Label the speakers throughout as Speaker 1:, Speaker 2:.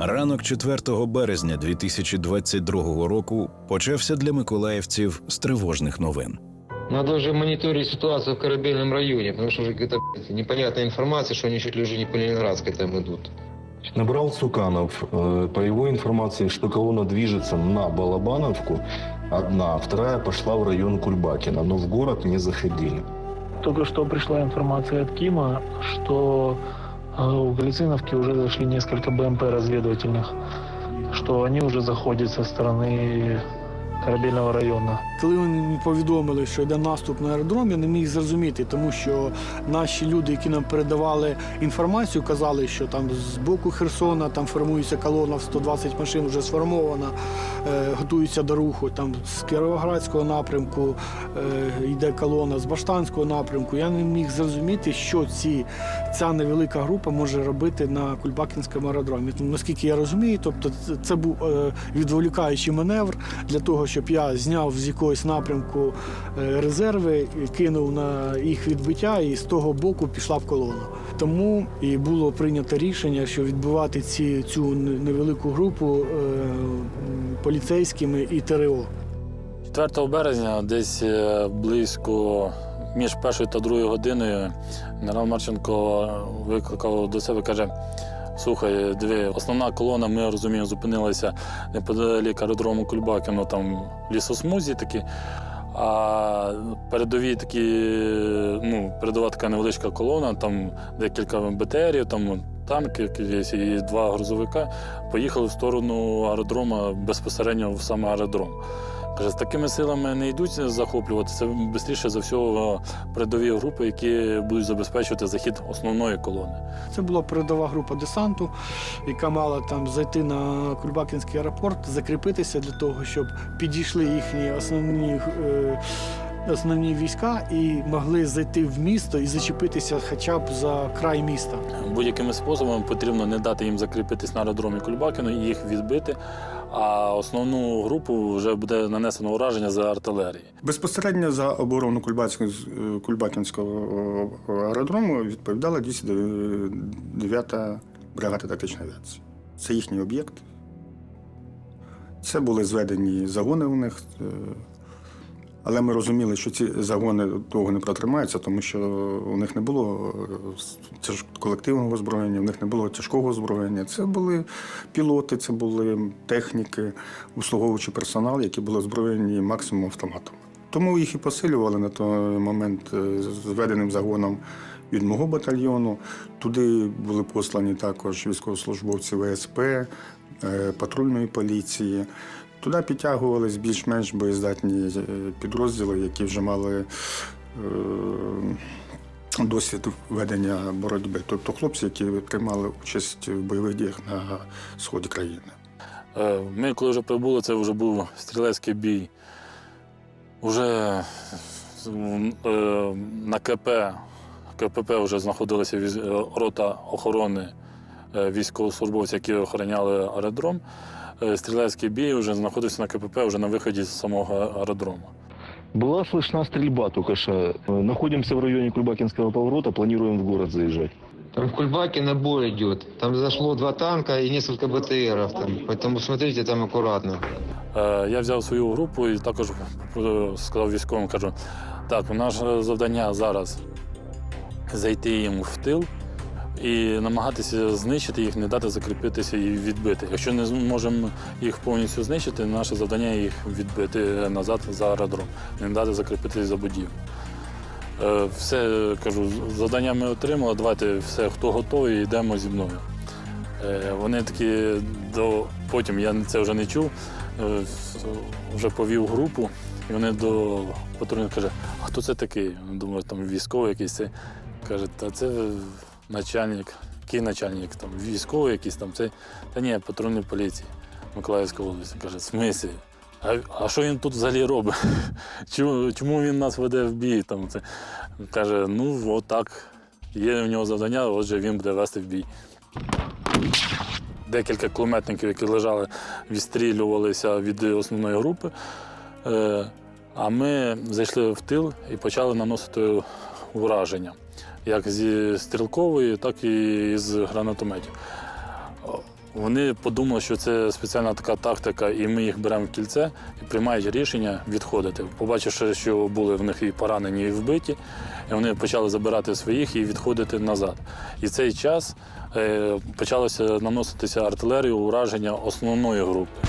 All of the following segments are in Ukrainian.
Speaker 1: Ранок 4 березня 2022 року почався для миколаївців з тривожних новин.
Speaker 2: Надо уже мониторить ситуацию в корабельном районе, потому что уже какая-то непонятная информация, что они чуть ли уже не по Ленинградской там идут.
Speaker 3: Набрал Цуканов, э, по его информации, что колонна движется на Балабановку, одна, вторая пошла в район Кульбакина, но в город не заходили.
Speaker 4: Только что пришла информация от Кима, что э, в Галициновке уже зашли несколько БМП разведывательных, что они уже заходят со стороны корабельного района.
Speaker 5: Коли вони повідомили, що йде наступ на аеродром, я не міг зрозуміти, тому що наші люди, які нам передавали інформацію, казали, що там з боку Херсона там формується колона в 120 машин, вже сформована, е, готується до руху. Там з Кіровоградського напрямку е, йде колона, з Баштанського напрямку. Я не міг зрозуміти, що ці, ця невелика група може робити на Кульбакінському аеродромі. Наскільки я розумію, тобто це був е, відволікаючий маневр для того, щоб я зняв з якогось напрямку е, резерви, кинув на їх відбиття, і з того боку пішла в колону. Тому і було прийнято рішення, що відбивати ці, цю невелику групу е, поліцейськими і ТРО.
Speaker 6: 4 березня, десь е, близько між першою та другою годиною, генерал Марченко викликав до себе, каже: слухай, диви, основна колона, ми розуміємо, зупинилася неподалік аеродрому Кульбакіно, там лісосмузі такі. А передові такі, ну, передова така невеличка колона, там декілька БТРів, там танки і два грузовика поїхали в сторону аеродрома безпосередньо в сам аеродром. Каже, з такими силами не йдуть захоплювати. Це швидше за всього передові групи, які будуть забезпечувати захід основної колони.
Speaker 5: Це була передова група десанту, яка мала там зайти на Кульбакінський аеропорт, закріпитися для того, щоб підійшли їхні основні, е, основні війська і могли зайти в місто і зачепитися хоча б за край міста.
Speaker 6: Будь-якими способами потрібно не дати їм закріпитись на аеродромі Кульбакіно і їх відбити. А основну групу вже буде нанесено ураження за артилерії.
Speaker 7: Безпосередньо за оборону Кульбацького, Кульбакінського аеродрому відповідала 209-та бригада тактичної авіації. Це їхній об'єкт. Це були зведені загони у них. Але ми розуміли, що ці загони довго не протримаються, тому що у них не було е, колективного озброєння, у них не було тяжкого озброєння. Це були пілоти, це були техніки, обслуговуючий персонал, які були озброєні максимум автоматом. Тому їх і посилювали на той момент е, зведеним загоном від мого батальйону. Туди були послані також військовослужбовці ВСП, е, патрульної поліції. Туди підтягувались більш-менш боєздатні е, підрозділи, які вже мали е, досвід ведення боротьби. Тобто хлопці, які приймали участь в бойових діях на сході країни.
Speaker 6: Е, Ми, коли вже прибули, це вже був стрілецький бій. Уже на КП, КПП вже знаходилася рота охорони військовослужбовців, які охороняли аеродром. Е, Стрілецький бій вже знаходився на КПП вже на виході з самого аеродрому.
Speaker 3: Была слышна стрельба только что. Э, Находимся в районе Кульбакинского поворота, планируем в город заезжать.
Speaker 2: Там в Кульбакино бой идет. Там зашло два танка и несколько БТРов. Там. Поэтому смотрите там аккуратно.
Speaker 6: Е, Я взяв свою групу і також е, сказав військовим, кажу, так, наше завдання зараз зайти їм в тил і намагатися знищити їх, не дати закріпитися і відбити. Якщо не зможемо їх повністю знищити, наше завдання їх відбити назад за аеродром, не дати закріпитися за будівлю. Е, Все кажу, завдання ми отримали. Давайте все, хто готовий, йдемо зі мною. Е, Вони такі до потім я це вже не чув. е, Вже повів групу, і вони до патрульного каже, а хто це такий? Думаю, там військовий якийсь. Каже, та це начальник, який начальник, там військовий якийсь там це. Та ні, патрульної поліції Миколаївської області. Каже, в смислі? А, а що він тут взагалі робить? Чому, чому він нас веде в бій? Там, це? Каже, ну отак. Є в нього завдання, отже, він буде вести в бій. Декілька кулеметників, які лежали, відстрілювалися від основної групи. Е, А ми зайшли в тил і почали наносити ураження, як зі стрілкової, так і з гранатометів. Вони подумали, що це спеціальна така тактика, і ми їх беремо в кільце і приймають рішення відходити. Побачивши, що були в них і поранені, і вбиті, і вони почали забирати своїх і відходити назад. І цей час е, почалося наноситися артилерію ураження основної групи.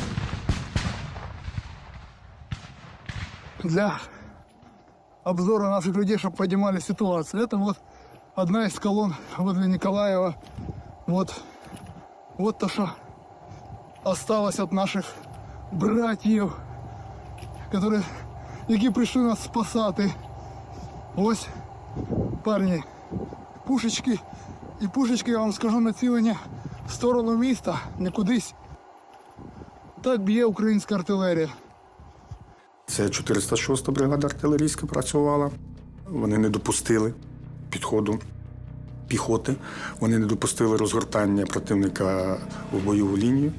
Speaker 8: для обзора наших людей, чтобы понимали ситуацию. Это вот одна из колонн возле Николаева. Вот, вот то, что осталось от наших братьев, которые, які прийшли нас спасати. Ось, парні, пушечки. І пушечки, я вам скажу, націлення в сторону міста, не кудись. Так б'є українська артилерія.
Speaker 7: Це 406-та бригада артилерійська працювала. Вони не допустили підходу піхоти, вони не допустили розгортання противника в бойову лінію.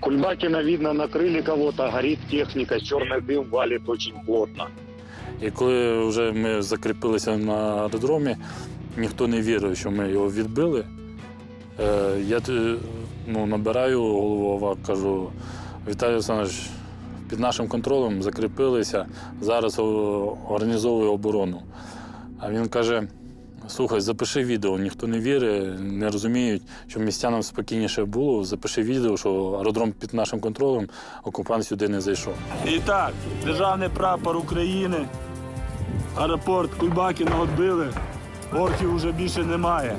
Speaker 9: Кульбакина видно, накрыли кого-то, горит техника, черный дым валит очень плотно.
Speaker 6: І коли вже ми закріпилися на аеродромі, ніхто не вірив, що ми його відбили. Е, Я т- ну, набираю голову, кажу, Віталій Олександрович, під нашим контролем закріпилися, зараз о- організовую оборону. А він каже: слухай, запиши відео, ніхто не вірить, не розуміють, що містянам спокійніше було. Запиши відео, що аеродром під нашим контролем, окупант сюди не зайшов.
Speaker 10: І так, державний прапор України, аеропорт Кульбакіна відбили, орків вже більше немає.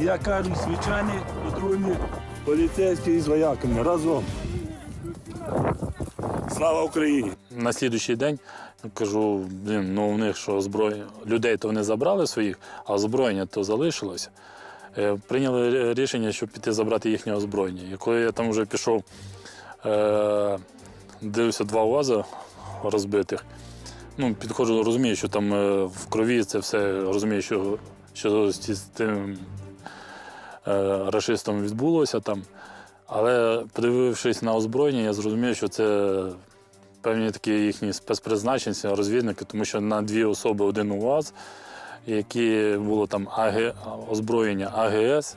Speaker 10: Як кажуть, свічані, патрульні, поліцейські з вояками разом. Слава Україні!
Speaker 6: На слідуючий день кажу, блін, ну у них що озброєння. Людей то вони забрали своїх, а озброєння то залишилося. Е, Прийняли рішення, щоб піти забрати їхнє озброєння. І коли я там вже пішов, е, дивився два УАЗа розбитих. Ну, підходжу, розумію, що там е, в крові це все розумію, що, що з тим е, рашистом відбулося там. Але подивившись на озброєння, я зрозумів, що це певні такі їхні спецпризначенці, розвідники, тому що на дві особи один УАЗ, які було там АГ, озброєння АГС.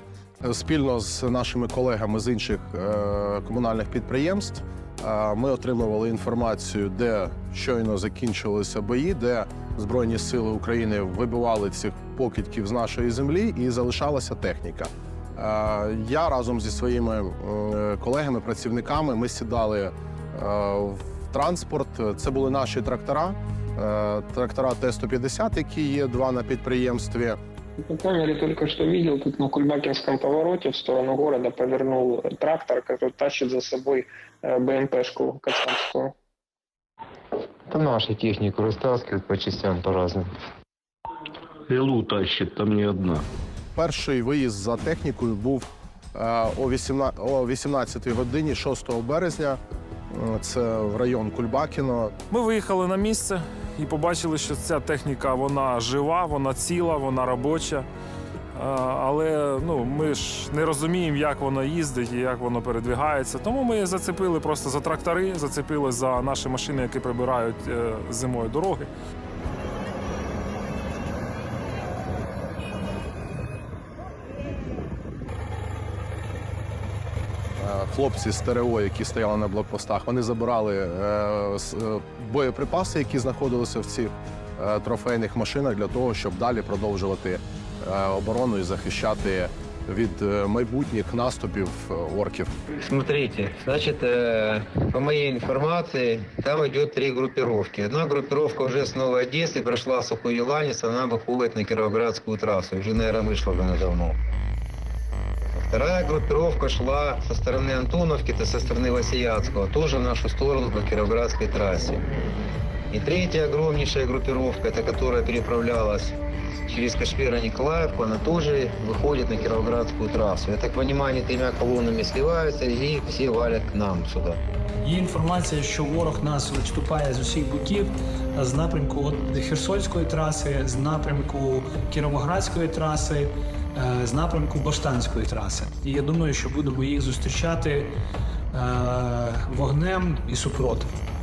Speaker 11: Спільно з нашими колегами з інших е, комунальних підприємств е, ми отримували інформацію, де щойно закінчилися бої, де Збройні сили України вибивали цих покидьків з нашої землі і залишалася техніка. Е, Я разом зі своїми е, колегами, працівниками, ми сідали в транспорт. Це були наші трактора, е, трактора Т-150, які є два на підприємстві.
Speaker 12: Поняли только что видел, тут на Кульбакинском повороте в сторону города повернул трактор, который тащит за собой э, БМПшку Кацапскую.
Speaker 2: Там наши технику растаскивают по частям по-разному.
Speaker 9: Пилу тащит, там не одна.
Speaker 11: Перший виїзд за технікою був е, о 18, о 18 годині 6 березня. Це в район Кульбакіно.
Speaker 13: Ми виїхали на місце і побачили, що ця техніка вона жива, вона ціла, вона робоча. Але ну, ми ж не розуміємо, як воно їздить і як воно передвигається. Тому ми зацепили просто за трактори, зацепили за наші машини, які прибирають е, зимою дороги.
Speaker 11: Хлопці з ТРО, які стояли на блокпостах, вони забирали е, с- е, боєприпаси, які знаходилися в цих е, трофейних машинах, для того, щоб далі продовжувати е, оборону і захищати від е, майбутніх наступів е, орків.
Speaker 2: Смотрите, значит, э, по моей информации, там идет три группировки. Одна группировка уже с Новой Одессы прошла Сухую Еланец, она выходит на Кировоградскую трассу. Уже, наверное, вышла бы она давно. Вторая группировка шла со стороны Антоновки, то со стороны Васиятского, тоже в нашу сторону по Кировградской трассе. И третья огромнейшая группировка, это которая переправлялась через Кашпира Николаевку, она тоже выходит на Кировоградскую трассу. Я так понимаю, они тремя колоннами сливаются и все валят к нам сюда.
Speaker 14: Є інформація, що ворог нас відступає з усіх боків з напрямку Херсонської траси, з напрямку Кіровоградської траси, е, з напрямку Баштанської траси. І я думаю, що будемо їх зустрічати е, вогнем і супротивом.